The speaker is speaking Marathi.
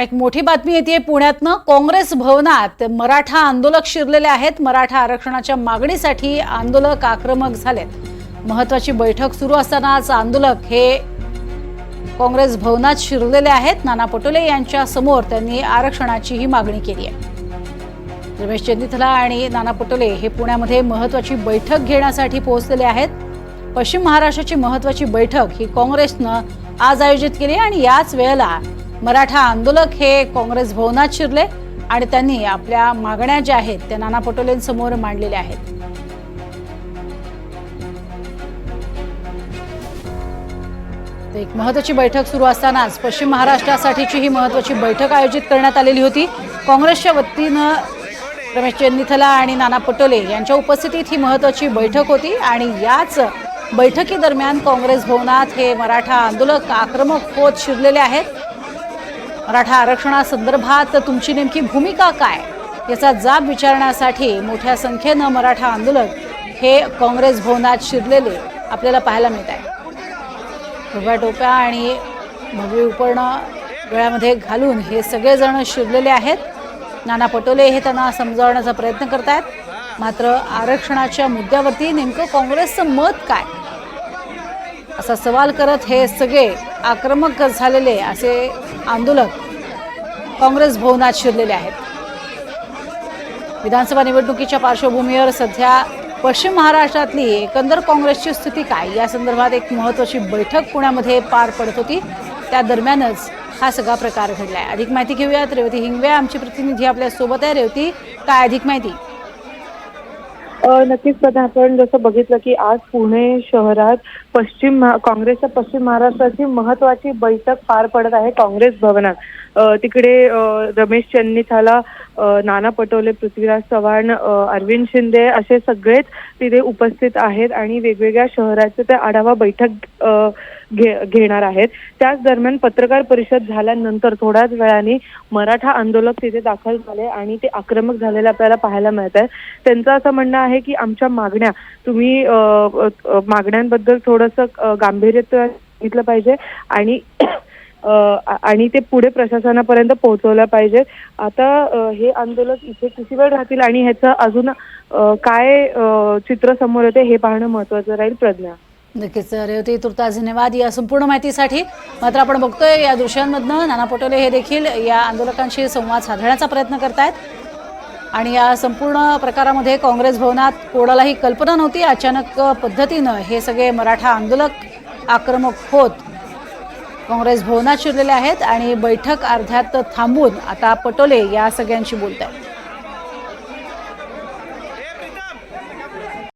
आणि एक मोठी बातमी येते पुण्यातनं काँग्रेस भवनात मराठा आंदोलक शिरलेले आहेत. मराठा आरक्षणाच्या मागणीसाठी आंदोलक आक्रमक झालेत. महत्वाची बैठक सुरू असतानाच आंदोलक हे काँग्रेस भवनात शिरलेले आहेत. नाना पटोले यांच्या समोर त्यांनी आरक्षणाची ही मागणी केली आहे. रमेश चंदिथला आणि नाना पटोले हे पुण्यामध्ये महत्वाची बैठक घेण्यासाठी पोहोचलेले आहेत. पश्चिम महाराष्ट्राची महत्वाची बैठक ही काँग्रेसनं आज आयोजित केली आणि याच वेळेला मराठा आंदोलक हे काँग्रेस भवनात शिरले आणि त्यांनी आपल्या मागण्या ज्या आहेत त्या नाना पटोलेंसमोर मांडलेल्या आहेत. एक महत्वाची बैठक सुरू असतानाच पश्चिम महाराष्ट्रासाठीची ही महत्वाची बैठक आयोजित करण्यात आलेली होती. काँग्रेसच्या वतीनं रमेश चेन्निथला आणि नाना पटोले यांच्या उपस्थितीत ही महत्वाची बैठक होती आणि याच बैठकीदरम्यान काँग्रेस भवनात हे मराठा आंदोलक आक्रमक होत शिरलेले आहेत. मराठा आरक्षणासंदर्भात तुमची नेमकी भूमिका काय? याचा जाब विचारण्यासाठी मोठ्या संख्येनं मराठा आंदोलक हे काँग्रेस भवनात शिरलेले आपल्याला पाहायला मिळत आहे. उभ्या टोप्या आणि भगवी उपरणं गळ्यामध्ये घालून हे सगळेजण शिरलेले आहेत. नाना पटोले हे त्यांना समजावण्याचा प्रयत्न करत आहेत मात्र आरक्षणाच्या मुद्द्यावरती नेमकं काँग्रेसचं मत काय? असा सवाल करत हे सगळे आक्रमक झालेले असे आंदोलक काँग्रेस भवनात शिरलेले आहेत. विधानसभा निवडणुकीच्या पार्श्वभूमीवर सध्या पश्चिम महाराष्ट्रातली एकंदर काँग्रेसची स्थिती काय? या संदर्भात एक महत्त्वाची बैठक पुण्यामध्ये पार पडत होती. त्या दरम्यानच हा सगळा प्रकार घडला आहे अधिक माहिती घेऊयात. रेवती हिंगवे आमची प्रतिनिधी आपल्यासोबत आहे रेवती काय अधिक माहिती? नक्कीच प्रथा आपण जसं बघितलं की आज पुणे शहरात पश्चिम काँग्रेसच्या पश्चिम महाराष्ट्राची महत्वाची बैठक पार पडत आहे काँग्रेस भवनात. तिकडे रमेश चन्निथाला नाना पटोले पृथ्वीराज चव्हाण अरविंद शिंदे असे सगळेच तिथे उपस्थित आहेत आणि वेगवेगळ्या शहराचे ते आढावा बैठक घे घेणार आहेत. त्याच दरम्यान पत्रकार परिषद झाल्यानंतर थोड्याच वेळाने मराठा आंदोलक तिथे दाखल झाले आणि ते आक्रमक झालेले आपल्याला पाहायला मिळत आहे त्यांचं असं म्हणणं आहे की आमच्या मागण्या तुम्ही मागण्यांबद्दल थोडंसं गांभीर्य सांगितलं पाहिजे आणि आणि ते पुढे प्रशासनापर्यंत पोहोचवलं पाहिजे. आता हे आंदोलक इथे किती वेळ राहतील आणि ह्याचं अजून काय चित्र समोर येते हे पाहणं महत्वाचं राहील प्रज्ञा. नक्कीच रेवती तुर्ता धन्यवाद या संपूर्ण माहितीसाठी. मात्र आपण बघतोय या दृश्यांमधनं नाना पटोले हे देखील या आंदोलकांशी संवाद साधण्याचा प्रयत्न करतायत. आणि या संपूर्ण प्रकारामध्ये काँग्रेस भवनात कोणालाही कल्पना नव्हती अचानक पद्धतीनं हे सगळे मराठा आंदोलक आक्रमक होत काँग्रेस भवनात शिरलेले आहेत आणि बैठक अर्ध्यात थांबून आता पटोले या सगळ्यांशी बोलत आहेत